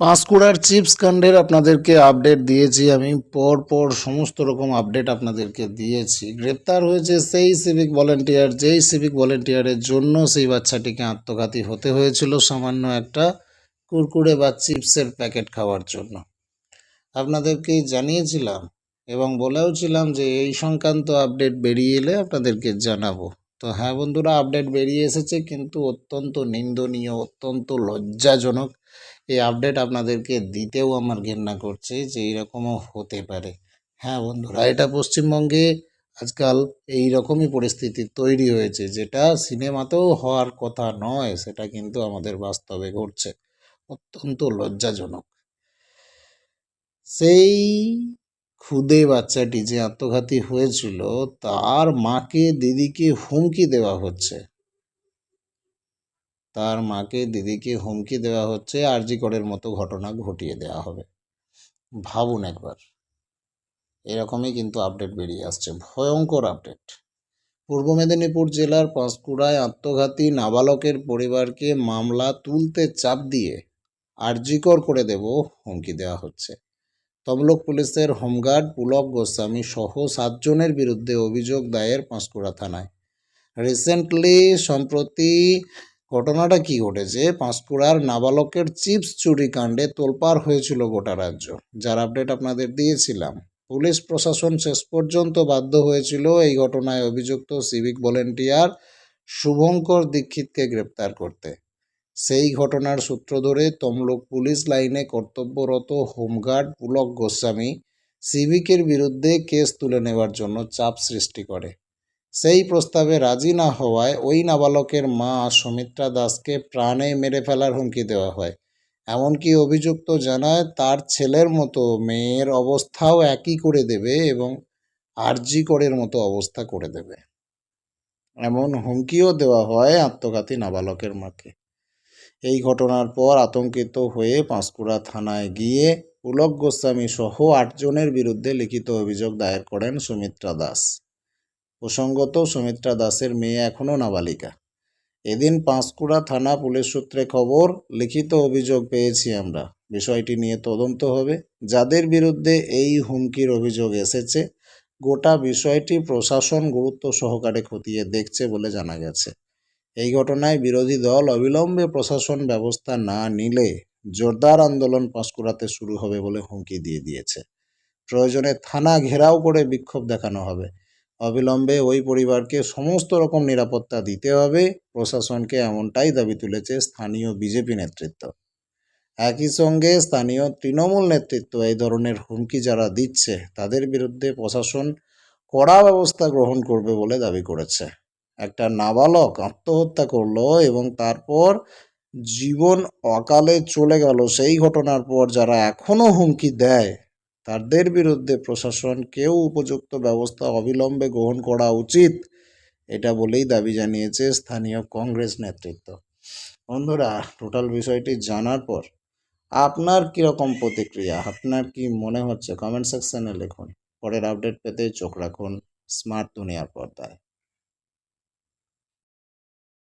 পাঁশকুড়ার chips কাণ্ডের আপনাদেরকে update দিয়েছি। আমি পর পর সমস্ত রকম আপডেট আপনাদেরকে দিয়েছি। গ্রেপ্তার হয়েছে সেই সিভিক ভলেন্টিয়ার যেই সিভিক ভলেন্টিয়ারের জন্য সেই বাচ্চাটিকে আত্মঘাতী হতে হয়েছিল সামান্য একটা কুরকুরে বা চিপসের প্যাকেট খাওয়ার জন্য। আপনাদেরকে জানিয়েছিলাম এবং বলেওছিলাম যে এই সংক্রান্ত আপডেট বেরিয়ে এলে আপনাদেরকে জানাব। তো হ্যাঁ বন্ধুরা আপডেট বেরিয়ে এসেছে, কিন্তু অত্যন্ত নিন্দনীয়, অত্যন্ত লজ্জাজনক এই আপডেট আপনাদেরকে দিতেও আমার ঘেন্না করছে যে এইরকমও হতে পারে। হ্যাঁ বন্ধুরা, এটা পশ্চিমবঙ্গে আজকাল এই রকমই পরিস্থিতি তৈরি হয়েছে, যেটা সিনেমাতেও হওয়ার কথা নয়, সেটা কিন্তু আমাদের বাস্তবে ঘটছে। অত্যন্ত লজ্জাজনক। সেই খুদে বাচ্চাটি যে আত্মঘাতী হয়েছিল, তার মাকে, দিদিকে হুমকি দেওয়া হচ্ছে। তার মাকে, দিদিকে হুমকি দেওয়া হচ্ছে, আরজি করের মতো ঘটনা ঘটিয়ে দেওয়া হবে। ভাবুন একবার। এরকমই কিন্তু আপডেট বেরিয়ে আসছে। ভয়ঙ্কর আপডেট। পূর্ব মেদিনীপুর জেলার পাঁশকুড়ায় আত্মঘাতী নাবালকের পরিবারকে মামলা তুলতে চাপ দিয়ে আর আরজিকর করে দেব, হুমকি দেওয়া হচ্ছে। তমলুক পুলিশের হোমগার্ড পুলক গোস্বামী সহ সাতজনের বিরুদ্ধে অভিযোগ দায়ের পাঁশকুড়া থানায়। রিসেন্টলি সম্প্রতি ঘটনাটা কি ঘটেছে? পাঁশকুড়ার নাবালকের চিপস চুরি কাণ্ডে তোলপাড় হয়েছিল গোটা রাজ্য। যার আপডেট আপনাদের দিয়েছিলাম। পুলিশ প্রশাসন শেষ পর্যন্ত বাধ্য হয়েছিল এই ঘটনায় অভিযুক্ত সিভিক ভলেন্টিয়ার শুভঙ্কর দীক্ষিতকে গ্রেপ্তার করতে। সেই ঘটনার সূত্র ধরে তমলুক পুলিশ লাইনে কর্তব্যরত হোমগার্ড পুলক গোস্বামী সিভিকের বিরুদ্ধে কেস তুলে নেওয়ার জন্য চাপ সৃষ্টি করে। সেই প্রস্তাবে রাজি না হওয়ায় ওই নাবালকের মা সুমিত্রা দাসকে প্রাণে মেরে ফেলার হুমকি দেওয়া হয়। এমনকি অভিযুক্ত জানায়, তার ছেলের মতো মেয়ের অবস্থাও একই করে দেবে এবং আরজি করের মতো অবস্থা করে দেবে। এমন হুমকিও দেওয়া হয় আত্মঘাতী নাবালকের মাকে। এই ঘটনার পর আতঙ্কিত হয়ে পাঁশকুড়া থানায় গিয়ে পুলক গোস্বামী সহ আটজনের বিরুদ্ধে লিখিত অভিযোগ দায়ের করেন সুমিত্রা দাস। প্রসঙ্গত, সুমিত্রা দাসের মেয়ে এখনও নাবালিকা। এদিন পাঁশকুড়া থানা পুলিশ সূত্রে খবর, লিখিত অভিযোগ পেয়েছি আমরা। বিষয়টি নিয়ে তদন্ত হবে। যাদের বিরুদ্ধে এই হুমকির অভিযোগ এসেছে, গোটা বিষয়টি প্রশাসন গুরুত্ব সহকারে খতিয়ে দেখছে বলে জানা গেছে। এই ঘটনায় বিরোধী দল অবিলম্বে প্রশাসন ব্যবস্থা না নিলে জোরদার আন্দোলন পাঁশকুড়াতে শুরু হবে বলে হুমকি দিয়ে দিয়েছে। প্রয়োজনে থানা ঘেরাও করে বিক্ষোভ দেখানো হবে। অবিলম্বে ওই পরিবারকে সমস্ত রকম নিরাপত্তা দিতে হবে। প্রশাসনকে এমনটাই দাবি তুলেছে স্থানীয় বিজেপি নেতৃত্ব। একই সঙ্গে স্থানীয় তৃণমূল নেতৃত্ব এই ধরনের হুমকি যারা দিচ্ছে, তাদের বিরুদ্ধে প্রশাসন কড়া ব্যবস্থা গ্রহণ করবে বলে দাবি করেছে। একটা নাবালক আত্মহত্যা করল এবং তারপর জীবন অকালে চলে গেল। সেই ঘটনার পর যারা এখনও হুমকি দেয়, তাদের বিরুদ্ধে প্রশাসন কেউ উপযুক্ত ব্যবস্থা অবিলম্বে গ্রহণ করা উচিত, এটা বলেই দাবি জানিয়েছে স্থানীয় কংগ্রেস নেতৃত্ব। বন্ধুরা, টোটাল বিষয়টি জানার পর আপনার কীরকম প্রতিক্রিয়া? আপনার কি মনে হচ্ছে? কমেন্ট সেকশনে লিখুন। পরের আপডেট পেতে চোখ রাখুন স্মার্ট দুনিয়ার পর্দায়।